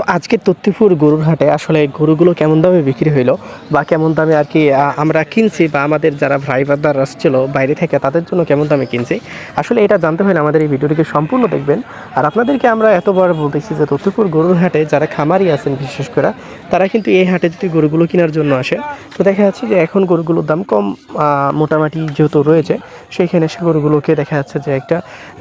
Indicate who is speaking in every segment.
Speaker 1: তো আজকে তত্তিপুর গরুর হাটে আসলে গরুগুলো কেমন দামে বিক্রি হইল বা কেমন দামে আর কি আমরা কিনছি বা আমাদের যারা ভাই বাদার আসছিল বাইরে থেকে তাদের জন্য কেমন দামে কিনছি। আসলে এটা জানতে হলে আমাদের এই ভিডিওটিকে সম্পূর্ণ দেখবেন। আর আপনাদেরকে আমরা এতবার বলতেছি যে তত্তিপুর গরুর হাটে যারা খামারি আছেন বিশেষ করে, তারা কিন্তু এই হাটে যদি গরুগুলো কেনার জন্য আসে, তো দেখা যাচ্ছে যে এখন গরুগুলোর দাম কম মোটামুটি যেহেতু রয়েছে, সেইখানে সে গরুগুলোকে দেখা যাচ্ছে যে একটা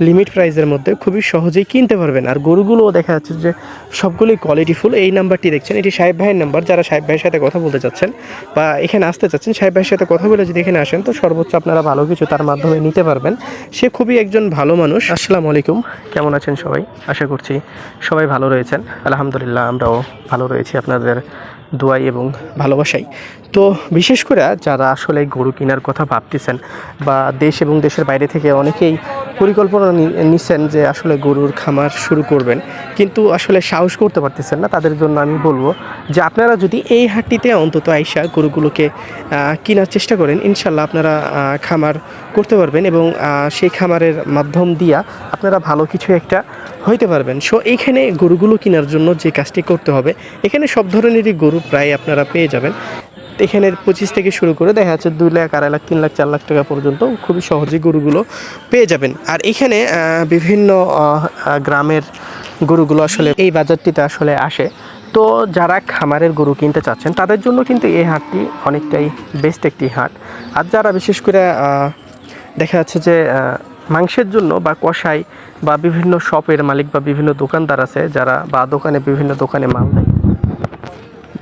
Speaker 1: লিমিট প্রাইসের মধ্যে খুবই সহজেই কিনতে পারবেন। আর গরুগুলোও দেখা যাচ্ছে যে সবগুলোই কোয়ালিটিফুল এই নাম্বারটি দেখছেন। এটি সাহেব ভাইয়ের নাম্বার যারা সাহেব ভাইয়ের সাথে কথা বলতে চাচ্ছেন বা এখানে আসতে চাচ্ছেন, সাহেব ভাইয়ের সাথে কথা বলে যদি এখানে আসেন, তো সর্বোচ্চ আপনারা ভালো কিছু তার মাধ্যমে নিতে পারবেন। সে খুবই একজন ভালো মানুষ। আসসালামু আলাইকুম। কেমন আছেন সবাই? আশা করছি সবাই ভালো রয়েছেন। আলহামদুলিল্লাহ, আমরাও ভালো রয়েছি। আপনাদের দোয়াই এবং ভালোবাসাই। তো বিশেষ করে যারা আসলে গরু কেনার কথা ভাবতেছেন বা দেশ এবং দেশের বাইরে থেকে অনেকেই পরিকল্পনা নি- নিচ্ছেন যে আসলে গরুর খামার শুরু করবেন, কিন্তু আসলে সাহস করতে পারতেছেন না। তাদের জন্য আমি বলব যে আপনারা যদি এই হাটটিতে অন্তত আইসা গরুগুলোকে কেনার চেষ্টা করেন, ইনশাল্লাহ আপনারা খামার করতে পারবেন এবং সেই খামারের মাধ্যম দিয়া আপনারা ভালো কিছু একটা হইতে পারবেন। সো এইখানে গরুগুলো কেনার জন্য যে কাজটি করতে হবে, এখানে সব ধরনেরই গরু প্রায় আপনারা পেয়ে যাবেন। এখানে পঁচিশ থেকে শুরু করে দেখা যাচ্ছে দুই লাখ, আড়াই লাখ, তিন লাখ, চার লাখ টাকা পর্যন্ত খুবই সহজেই গরুগুলো পেয়ে যাবেন। আর এখানে বিভিন্ন গ্রামের গরুগুলো আসলে এই বাজারটিতে আসলে আসে। তো যারা খামারের গরু কিনতে চাচ্ছেন, তাদের জন্য কিন্তু এই হাটটি অনেকটাই বেস্ট একটি হাট। আর যারা বিশেষ করে দেখা যাচ্ছে যে মাংসের জন্য বা কষাই বা বিভিন্ন শপের মালিক বা বিভিন্ন দোকানদার আছে, যারা বা দোকানে বিভিন্ন দোকানে মাল দেয়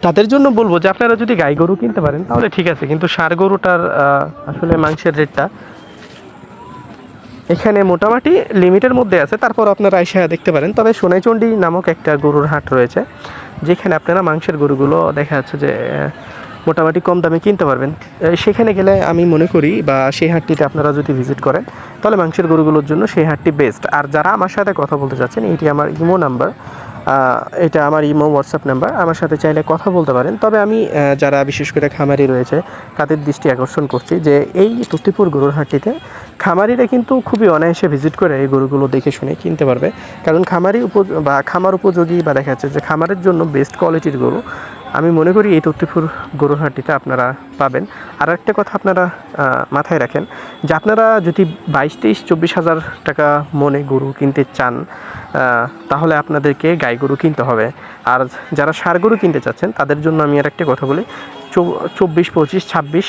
Speaker 1: তাদের জন্য বলব যে আপনারা যদি গাই গরু কিনতে পারেন, তাহলে ঠিক আছে। কিন্তু সার গরুটার আসলে মাংসের রেটটা এখানে মোটামুটি লিমিটের মধ্যে আছে। তারপর আপনারা আইসা দেখতে পারেন। তবে সোনাইচন্ডী নামক একটা গরুর হাট রয়েছে, যেখানে আপনারা মাংসের গরুগুলো দেখা যাচ্ছে যে মোটামুটি কম দামে কিনতে পারবেন। সেখানে গেলে আমি মনে করি বা সেই হাটটিতে আপনারা যদি ভিজিট করেন, তাহলে মাংসের গরুগুলোর জন্য সেই হাটটি বেস্ট আর যারা আমার সাথে কথা বলতে চাচ্ছেন এটি আমার ইমো নাম্বার। এটা আমার ইমো হোয়াটসঅ্যাপ নাম্বার আমার সাথে চাইলে কথা বলতে পারেন। তবে আমি যারা বিশেষ করে খামারি রয়েছে, তাদের দৃষ্টি আকর্ষণ করছি যে এই তুতিপুর গরুর হাটটিতে খামারিরা কিন্তু খুবই অনায়াসে ভিজিট করে এই গরুগুলো দেখে শুনে কিনতে পারবে। কারণ খামারি উপ বা খামার উপযোগী বা দেখা যাচ্ছে যে খামারের জন্য বেস্ট কোয়ালিটির গরু আমি মনে করি এই তত্ত্বপুর গরুহাটিতে আপনারা পাবেন। আর একটা কথা আপনারা মাথায় রাখেন যে আপনারা যদি বাইশ, তেইশ, চব্বিশ হাজার টাকা মনে গরু কিনতে চান তাহলে আপনাদেরকে গাই গরু কিনতে হবে। আর যারা সার গরু কিনতে চাচ্ছেন, তাদের জন্য আমি আর একটা কথা বলি চব্বিশ, পঁচিশ, ছাব্বিশ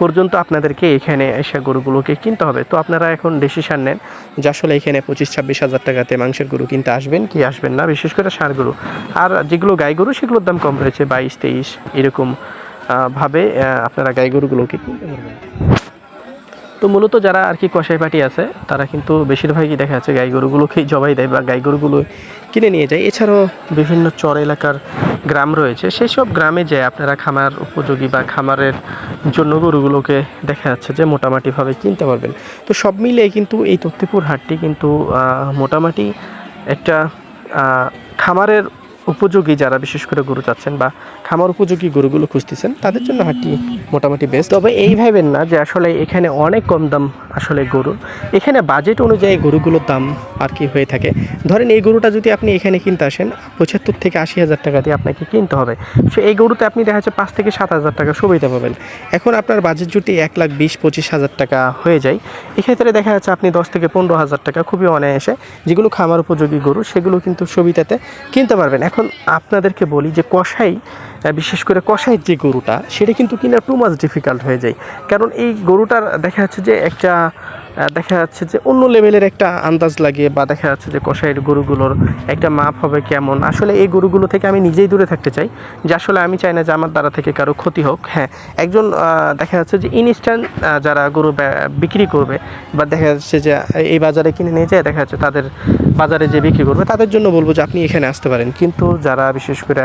Speaker 1: পর্যন্ত আপনাদেরকে এখানে এসে গরুগুলোকে কিনতে হবে। তো আপনারা এখন ডিসিশন নেন যে আসলে এখানে পঁচিশ ছাব্বিশ হাজার টাকাতে মাংসের গরু কিনতে আসবেন কি আসবেন না, বিশেষ করে সার গরু। আর যেগুলো গাই গরু, সেগুলোর দাম কম রয়েছে বাইশ তেইশ এরকম ভাবে আপনারা গাই গরুগুলোকে কিনতে পারবেন। তো মূলত যারা আর কি কষাই পাটি আছে, তারা কিন্তু বেশিরভাগই দেখা যাচ্ছে গাই গরুগুলোকেই জবাই দেয় বা গাই গরুগুলো কিনে নিয়ে যায়। এছাড়াও বিভিন্ন চর এলাকার গ্রাম রয়েছে সেই সব গ্রামে যে আপনারা খামার উপযোগী বা খামারের জন্য গরুগুলোকে দেখা যাচ্ছে যে মোটামুটিভাবে কিনতে পারবেন। তো সব মিলিয়ে কিন্তু এই তত্ত্বপুর হাটটি কিন্তু মোটামুটি একটা খামারের উপযোগী যারা বিশেষ করে গরু চাচ্ছেন বা খামার উপযোগী গরুগুলো খুঁজতেছেন, তাদের জন্য হাটটি মোটামুটি বেস্ট তবে এই ভাবেন না যে আসলে এখানে অনেক কম দাম আসলে গরুর এখানে বাজেট অনুযায়ী গরুগুলোর দাম আর কি হয়ে থাকে। ধরেন এই গরুটা যদি আপনি এখানে কিনতে আসেন, পঁচাত্তর থেকে আশি হাজার টাকা দিয়ে আপনাকে কিনতে হবে। সো এই গরুতে আপনি দেখা যাচ্ছে পাঁচ থেকে সাত হাজার টাকা সুবিধা পাবেন। এখন আপনার বাজেট যদি এক লাখ বিশ, পঁচিশ হাজার টাকা হয়ে যায়, এক্ষেত্রে দেখা যাচ্ছে আপনি দশ থেকে পনেরো হাজার টাকা খুবই অনায়াসে যেগুলো খামার উপযোগী গরু, সেগুলো কিন্তু সুবিধাতে কিনতে পারবেন। এখন আপনাদেরকে বলি যে কষাই বিশেষ করে কষাই যে গরুটা, সেটা কিন্তু কিনা টু মাস ডিফিকাল্ট হয়ে যায়। কারণ এই গরুটার দেখা যাচ্ছে যে একটা দেখা যাচ্ছে যে অন্য লেভেলের একটা আন্দাজ লাগে বা দেখা যাচ্ছে যে কষাইয়ের গরুগুলোর একটা মাপ হবে কেমন। আসলে এই গরুগুলো থেকে আমি নিজেই দূরে থাকতে চাই, যে আসলে আমি চাই না যে আমার দ্বারা থেকে কারও ক্ষতি হোক। হ্যাঁ একজন দেখা যাচ্ছে যে ইনস্ট্যান্ট যারা গরু বিক্রি করবে বা দেখা যাচ্ছে যে এই বাজারে কিনে নিয়ে যায়, দেখা যাচ্ছে তাদের বাজারে যে বিক্রি করবে, তাদের জন্য বলব যে আপনি এখানে আসতে পারেন। কিন্তু যারা বিশেষ করে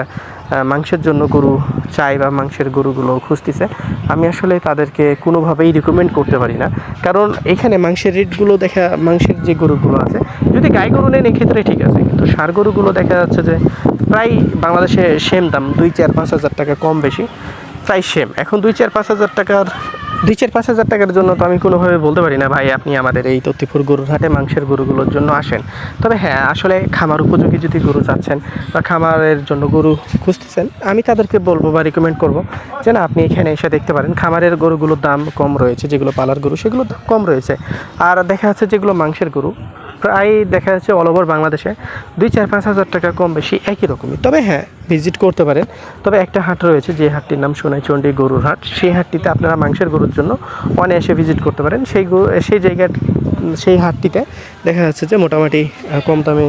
Speaker 1: মাংসের জন্য গরু চাই বা মাংসের গরুগুলো খুঁজতেছে, আমি আসলে তাদেরকে কোনোভাবেই রিকমেন্ড করতে পারি না। কারণ এখানে মাংসের রেটগুলো দেখা, মাংসের যে গরুগুলো আছে, যদি গাই গরু নেন এক্ষেত্রে ঠিক আছে। কিন্তু সার গরুগুলো দেখা যাচ্ছে যে প্রায় বাংলাদেশে সেম দাম, দুই চার পাঁচ হাজার টাকা কম বেশি। প্রায় সেম এখন দুই চার পাঁচ হাজার টাকার দুই চার পাঁচ হাজার টাকার জন্য তো আমি কোনোভাবে বলতে পারি না, ভাই, আপনি আমাদের এই তত্তিপুর গরুর হাটে মাংসের গরুগুলোর জন্য আসেন। তবে হ্যাঁ আসলে খামার উপযোগী যদি গরু চাচ্ছেন বা খামারের জন্য গরু খুঁজতেছেন, আমি তাদেরকে বলব বা রিকমেন্ড করব যে না, আপনি এখানে এসে দেখতে পারেন, খামারের গরুগুলোর দাম কম রয়েছে, যেগুলো পালার গরু, সেগুলোর দাম কম রয়েছে। আর দেখা যাচ্ছে যেগুলো মাংসের গরু প্রায় দেখা যাচ্ছে অল ওভার বাংলাদেশে দুই চার পাঁচ হাজার টাকা কম বেশি একই রকমই। তবে হ্যাঁ ভিজিট করতে পারেন। তবে একটা হাট রয়েছে যে হাটটির নাম সোনাইচন্ডী গরুর হাট। সেই হাটটিতে আপনারা মাংসের গরুর জন্য অনায়াসে ভিজিট করতে পারেন। সেই সেই জায়গার সেই হাটটিতে দেখা যাচ্ছে যে মোটামুটি কম দামে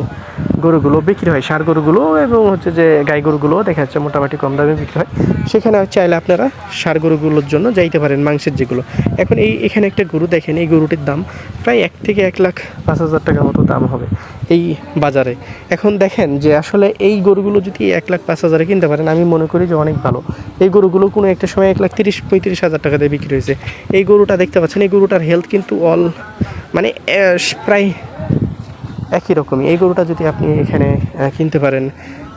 Speaker 1: গরুগুলো বিক্রি হয়। সার গরুগুলো এবং হচ্ছে যে গাই গরুগুলোও দেখা যাচ্ছে মোটামুটি কম দামে বিক্রি হয়। সেখানে চাইলে আপনারা সার গরুগুলোর জন্য যাইতে পারেন, মাংসের যেগুলো। এখন এই, এখানে একটা গরু দেখেন, এই গরুটির দাম প্রায় এক থেকে এক লাখ পাঁচ হাজার টাকার মতো দাম হবে এই বাজারে। এখন দেখেন যে আসলে এই গরুগুলো যদি এক লাখ পাঁচ হাজারে কিনতে পারেন, আমি মনে করি যে অনেক ভালো। এই গরুগুলো কোনো একটা সময় এক লাখ তিরিশ, পঁয়ত্রিশ হাজার টাকা দিয়ে বিক্রি হয়েছে। এই গরুটা দেখতে পাচ্ছেন, এই গরুটার হেলথ কিন্তু অল মানে প্রায় একই রকমই। এই গরুটা যদি আপনি এখানে কিনতে পারেন,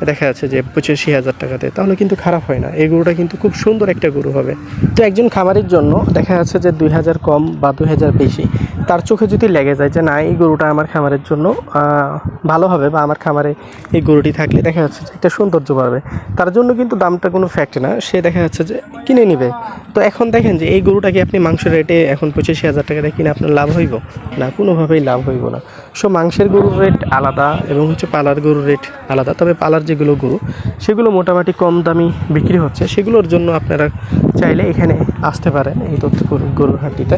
Speaker 1: দেখা যাচ্ছে যে পঁচাশি হাজার টাকাতে, তাহলে কিন্তু খারাপ হয় না। এই গরুটা কিন্তু খুব সুন্দর একটা গরু হবে। তো একজন খামারের জন্য দেখা যাচ্ছে যে দুই হাজার কম বা দুই হাজার বেশি তার চোখে যদি লেগে যায় যে না, এই গরুটা আমার খামারের জন্য ভালো হবে বা আমার খামারে এই গরুটি থাকলে দেখা যাচ্ছে যে একটা সৌন্দর্য বাড়বে। তার জন্য কিন্তু দামটা কোনো ফ্যাক্ট না। সে দেখা যাচ্ছে যে কিনে নিবে। তো এখন দেখেন যে এই গরুটাকে আপনি মাংস রেটে এখন পঁচাশি হাজার টাকা দিয়ে কিনে আপনার লাভ হইব? না, কোনোভাবেই লাভ হইব না। সো মাংসের গরুর রেট আলাদা এবং হচ্ছে পালার গরুর রেট আলাদা। তবে পালার যেগুলো গরু, সেগুলো মোটামুটি কম দামি বিক্রি হচ্ছে। সেগুলোর জন্য আপনারা চাইলে এখানে আসতে পারেন এই তথ্য গরুর হাটিতে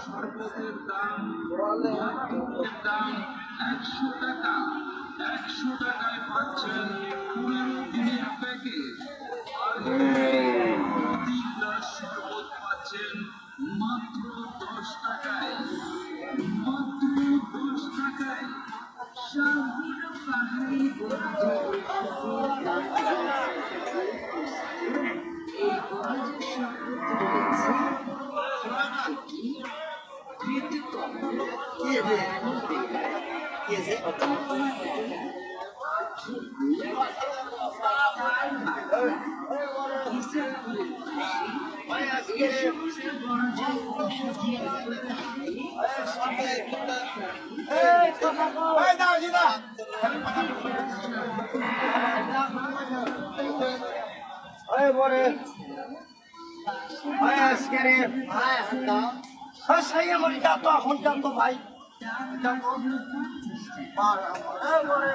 Speaker 2: শরবতের দাম দাম একশো টাকা। একশো টাকায় পাচ্ছেন পনেরো দিনের Quer é ver? Quer é ver? Isso é Vai dar, Gina! Olha, bora!
Speaker 3: Olha, se querem! Vai, então! সেই আমার যাতো এখন যাতো ভাই Bore.